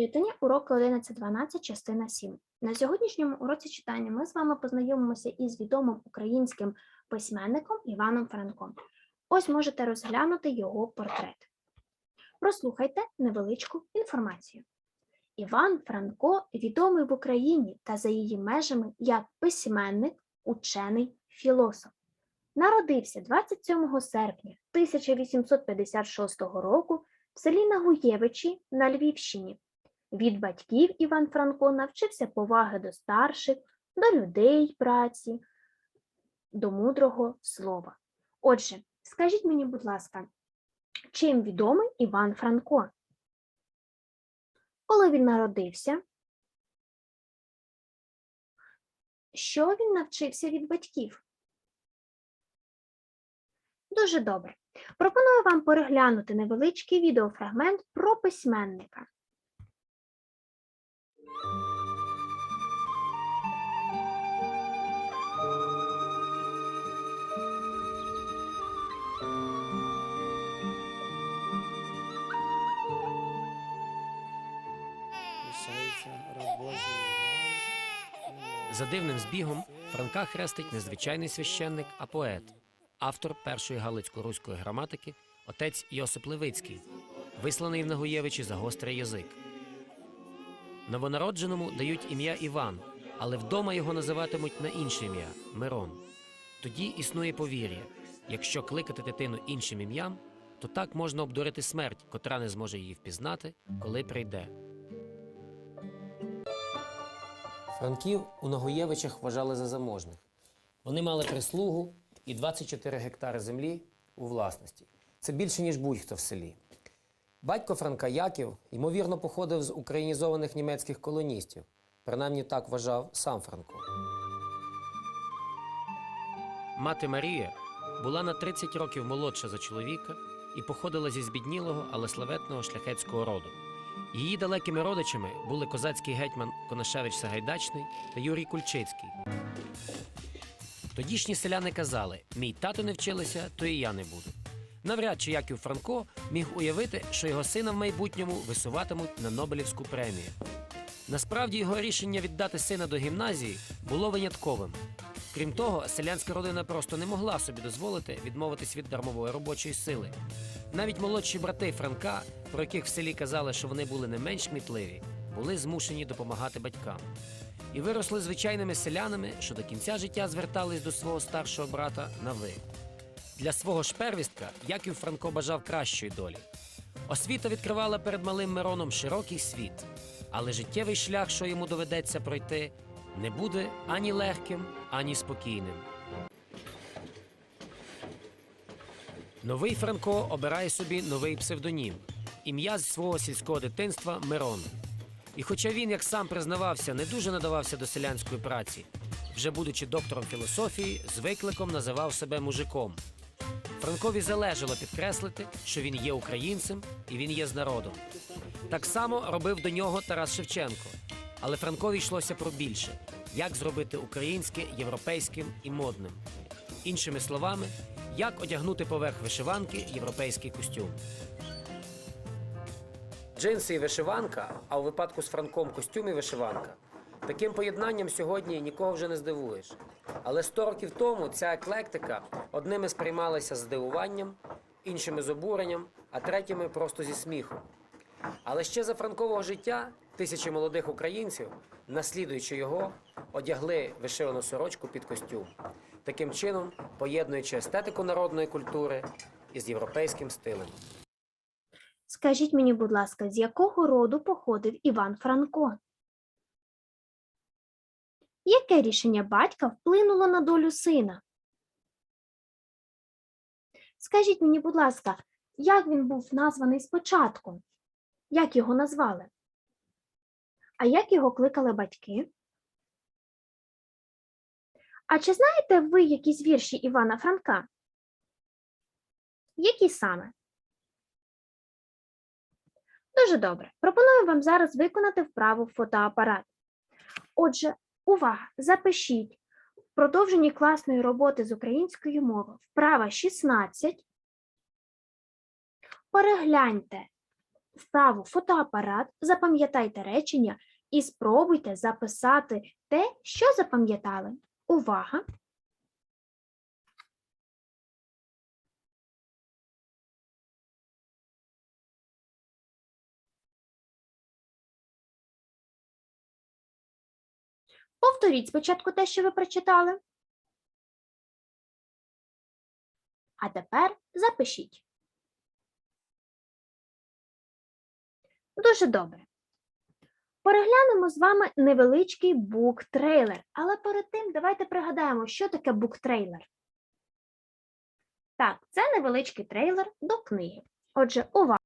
Читання уроки 11.12, частина 7. На сьогоднішньому уроці читання ми з вами познайомимося із відомим українським письменником Іваном Франком. Ось можете розглянути його портрет. Прослухайте невеличку інформацію. Іван Франко відомий в Україні та за її межами як письменник, учений, філософ. Народився 27 серпня 1856 року в селі Нагуєвичі на Львівщині. Від батьків Іван Франко навчився поваги до старших, до людей праці, до мудрого слова. Отже, скажіть мені, будь ласка, чим відомий Іван Франко? Коли він народився? Що він навчився від батьків? Дуже добре. Пропоную вам переглянути невеличкий відеофрагмент про письменника. За дивним збігом Франка хрестить не звичайний священник, а поет, автор першої галицько-руської граматики, отець Йосип Левицький, висланий в Нагуєвичі за гострий язик. Новонародженому дають ім'я Іван, але вдома його називатимуть на інше ім'я Мирон. Тоді існує повір'я: якщо кликати дитину іншим ім'ям, то так можна обдурити смерть, котра не зможе її впізнати, коли прийде. Франків у Нагоєвичах вважали за заможних. Вони мали прислугу і 24 гектари землі у власності. Це більше, ніж будь-хто в селі. Батько Франка Яків, ймовірно, походив з українізованих німецьких колоністів. Принаймні так вважав сам Франко. Мати Марія була на 30 років молодша за чоловіка і походила зі збіднілого, але славетного шляхетського роду. Її далекими родичами були козацький гетьман Конашевич Сагайдачний та Юрій Кульчицький. Тодішні селяни казали: мій тато не вчилися, то і я не буду. Навряд чи Яків Франко міг уявити, що його сина в майбутньому висуватимуть на Нобелівську премію. Насправді його рішення віддати сина до гімназії було винятковим. Крім того, селянська родина просто не могла собі дозволити відмовитись від дармової робочої сили. Навіть молодші брати Франка, про яких в селі казали, що вони були не менш кмітливі, були змушені допомагати батькам. І виросли звичайними селянами, що до кінця життя звертались до свого старшого брата на ви. Для свого ж первістка Яків Франко бажав кращої долі. Освіта відкривала перед малим Мироном широкий світ, але життєвий шлях, що йому доведеться пройти, не буде ані легким, ані спокійним. Новий Франко обирає собі новий псевдонім ім'я з свого сільського дитинства Мирон. І хоча він, як сам признавався, не дуже надавався до селянської праці, вже будучи доктором філософії, з викликом називав себе мужиком. Франкові залежало підкреслити, що він є українцем і він є з народом. Так само робив до нього Тарас Шевченко. Але Франкові йшлося про більше: як зробити українське європейським і модним. Іншими словами, як одягнути поверх вишиванки європейський костюм. Джинси і вишиванка, а у випадку з Франком костюм і вишиванка. Таким поєднанням сьогодні нікого вже не здивуєш. Але 100 років тому ця еклектика одними сприймалася з здивуванням, іншими з обуренням, а третіми просто зі сміхом. Але ще за франкового життя тисячі молодих українців, наслідуючи його, одягли вишивану сорочку під костюм, таким чином поєднуючи естетику народної культури із європейським стилем. Скажіть мені, будь ласка, з якого роду походив Іван Франко? Яке рішення батька вплинуло на долю сина? Скажіть мені, будь ласка, як він був названий спочатку? Як його назвали? А як його кликали батьки? А чи знаєте ви якісь вірші Івана Франка? Які саме? Дуже добре. Пропоную вам зараз виконати вправу фотоапарат. Отже, увага! Запишіть в продовженні класної роботи з української мови вправа 16. Перегляньте вправу фотоапарат, запам'ятайте речення і спробуйте записати те, що запам'ятали. Увага! Повторіть спочатку те, що ви прочитали. А тепер запишіть. Дуже добре. Переглянемо з вами невеличкий буктрейлер. Але перед тим давайте пригадаємо, що таке буктрейлер. Так, це невеличкий трейлер до книги. Отже, увага.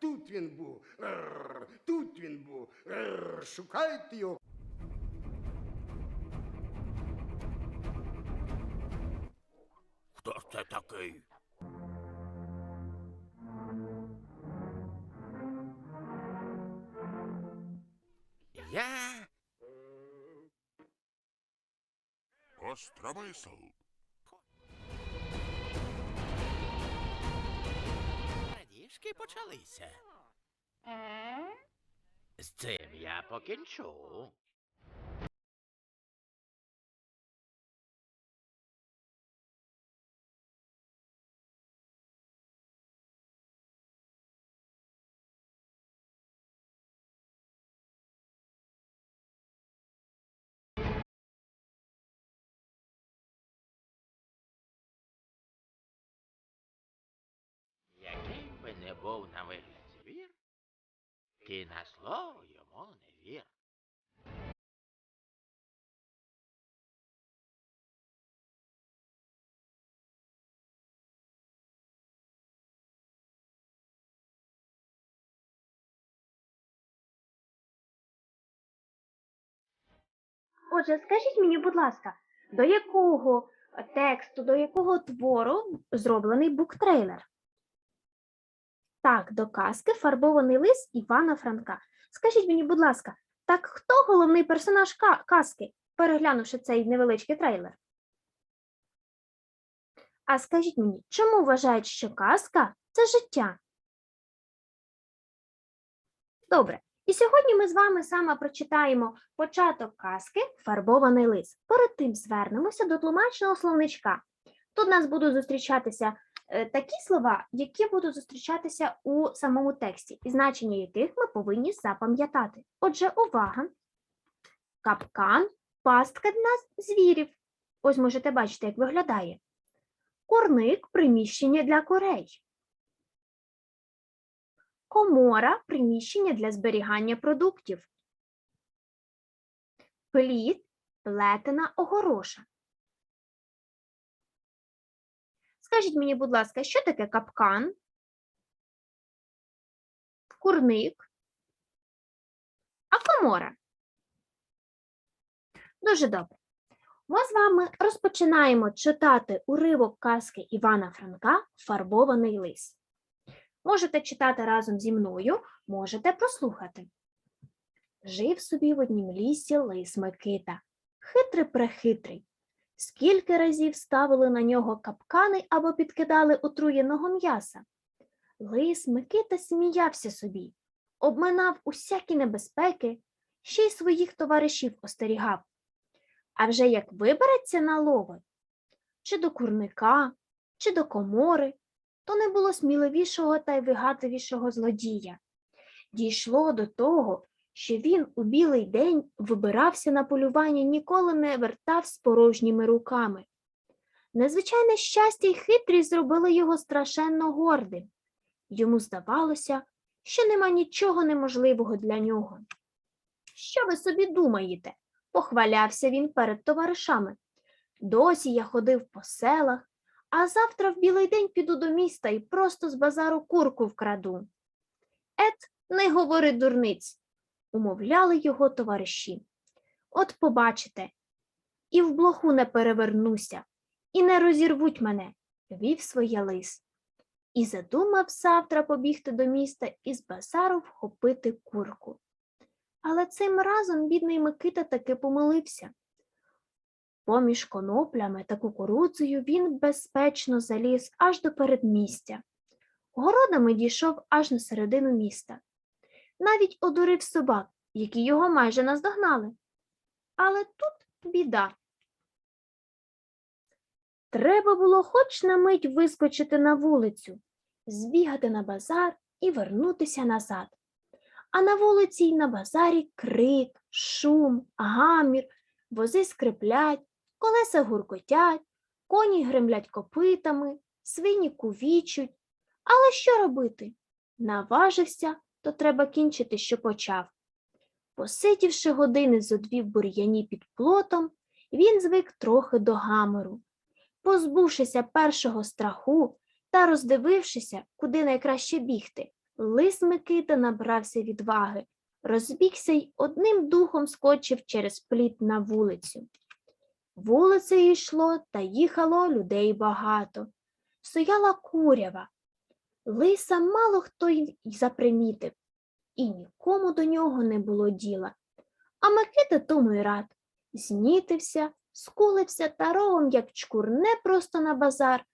Тут він був. Рррр, тут він був. Рррр, шукайте його. Хто ж це такий? Я Остромисл. Почалися. З цим я покінчу. Не був на вигляд звір, ти на слово йому не вір. Отже, скажіть мені, будь ласка, до якого тексту, до якого твору зроблений буктрейлер? Так, до казки Фарбований лис Івана Франка. Скажіть мені, будь ласка, так хто головний персонаж казки, переглянувши цей невеличкий трейлер? А скажіть мені, чому вважають, що казка це життя? Добре. І сьогодні ми з вами саме прочитаємо початок казки Фарбований лис. Перед тим звернемося до тлумачного словничка. Тут нас будуть зустрічатися такі слова, які будуть зустрічатися у самому тексті, і значення яких ми повинні запам'ятати. Отже, увага! Капкан, пастка для звірів. Ось можете бачити, як виглядає. Курник приміщення для курей. Комора приміщення для зберігання продуктів. Плід плетена огороша. Скажіть мені, будь ласка, що таке капкан? Курник? А комора? Дуже добре. Ми з вами розпочинаємо читати уривок казки Івана Франка Фарбований лис. Можете читати разом зі мною, можете прослухати. Жив собі в однім лісі лис Микита, хитрий прехитрий. Скільки разів ставили на нього капкани або підкидали отруєного м'яса. Лис Микита сміявся собі, обминав усякі небезпеки, ще й своїх товаришів остерігав. А вже як вибереться на лови, чи до курника, чи до комори, то не було сміливішого та й вигадливішого злодія. Дійшло до того, що він у білий день вибирався на полювання, ніколи не вертав з порожніми руками. Незвичайне щастя й хитрість зробили його страшенно гордим. Йому здавалося, що нема нічого неможливого для нього. Що ви собі думаєте? похвалявся він перед товаришами. Досі я ходив по селах, а завтра в білий день піду до міста і просто з базару курку вкраду. Ет, не говори дурниць. Умовляли його товариші. От побачите, і в блоху не перевернуся, і не розірвуть мене, вів своє лис. І задумав завтра побігти до міста і з базару вхопити курку. Але цим разом бідний Микита таки помилився. Поміж коноплями та кукурудзою він безпечно заліз аж до передмістя. Городами дійшов аж на середину міста. Навіть одурив собак, які його майже наздогнали. Але тут біда. Треба було хоч на мить вискочити на вулицю, збігати на базар і вернутися назад. А на вулиці й на базарі крик, шум, гамір, вози скриплять, колеса гуркотять, коні гремлять копитами, свині кувічуть. Але що робити? Наважився, то треба кінчити, що почав. Посидівши години зо дві в бур'яні під плотом, він звик трохи до гамору. Позбувшися першого страху та роздивившися, куди найкраще бігти, лис Микита набрався відваги, розбігся й одним духом скочив через пліт на вулицю. Вулицею йшло та їхало людей багато. Стояла курява. Лиса мало хто й запримітив, і нікому до нього не було діла. А Микита тому й рад. Знітився, скулився та рогом, як чкурне просто на базар,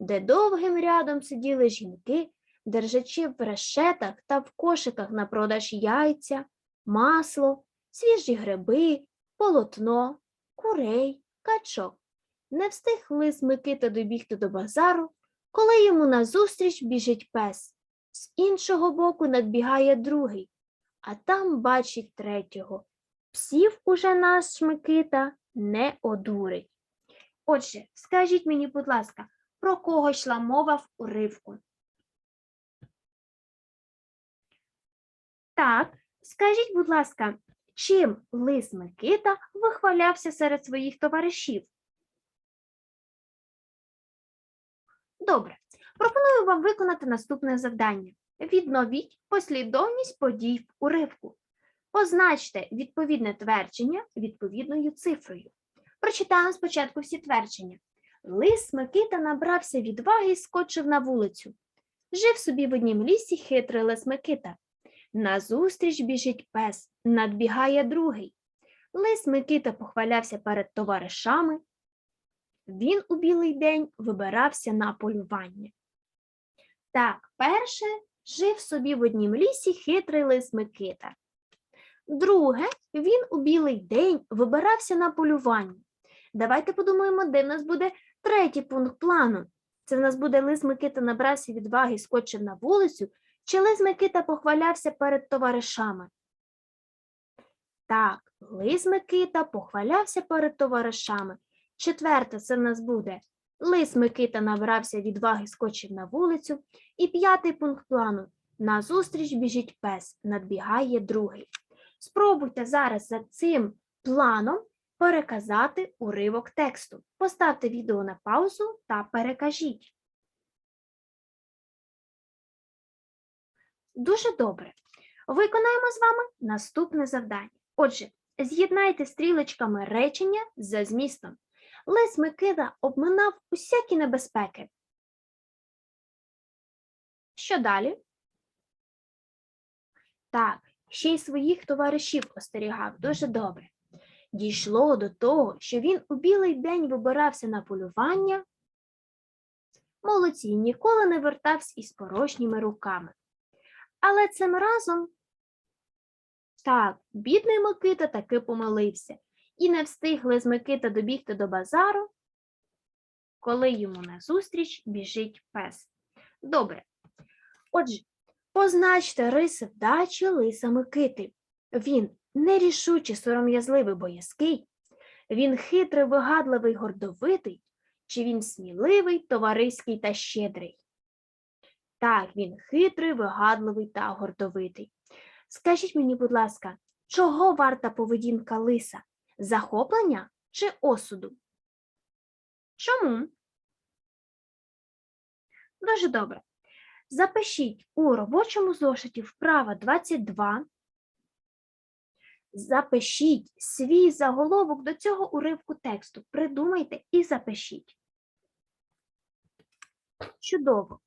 де довгим рядом сиділи жінки, держачи в решетах та в кошиках на продаж яйця, масло, свіжі гриби, полотно, курей, качок. Не встиг лис Микита добігти до базару, коли йому назустріч біжить пес. З іншого боку надбігає другий, а там бачить третього. Псів уже наш Микита не одурить. Отже, скажіть мені, будь ласка, про кого йшла мова в уривку? Так, скажіть, будь ласка, чим лис Микита вихвалявся серед своїх товаришів? Добре, пропоную вам виконати наступне завдання. Відновіть послідовність подій в уривку. Позначте відповідне твердження відповідною цифрою. Прочитаємо спочатку всі твердження. Лис Микита набрався відваги і скочив на вулицю. Жив собі в однім лісі хитрий лис Микита. Назустріч біжить пес, надбігає другий. Лис Микита похвалявся перед товаришами. Він у білий день вибирався на полювання. Так, перше жив собі в однім лісі хитрий лис Микита. Друге, він у білий день вибирався на полювання. Давайте подумаємо, де в нас буде третій пункт плану. Це в нас буде лис Микита набрався відваги і скочив на вулицю, чи лис Микита похвалявся перед товаришами? Так, лис Микита похвалявся перед товаришами. Четверте, це в нас буде лис Микита набрався відваги, скочив на вулицю. І п'ятий пункт плану назустріч біжить пес, надбігає другий. Спробуйте зараз за цим планом переказати уривок тексту. Поставте відео на паузу та перекажіть. Дуже добре. Виконаємо з вами наступне завдання. Отже, з'єднайте стрілочками речення за змістом. Лис Микита обминав усякі небезпеки. Що далі? Так, ще й своїх товаришів остерігав дуже добре. Дійшло до того, що він у білий день вибирався на полювання. Молодці ніколи не вертався із порожніми руками. Але цим разом, так, бідний Микита таки помилився і не встигли з Микита добігти до базару, коли йому назустріч біжить пес. Добре. Отже, позначте риси вдачі лиса Микити. Він нерішучий, сором'язливий, боязкий, він хитрий, вигадливий, гордовитий, чи він сміливий, товариський та щедрий. Так, він хитрий, вигадливий та гордовитий. Скажіть мені, будь ласка, чого варта поведінка лиса? Захоплення чи осуду? Чому? Дуже добре. Запишіть у робочому зошиті вправа 22 Запишіть свій заголовок до цього уривку тексту. Придумайте і запишіть. Чудово.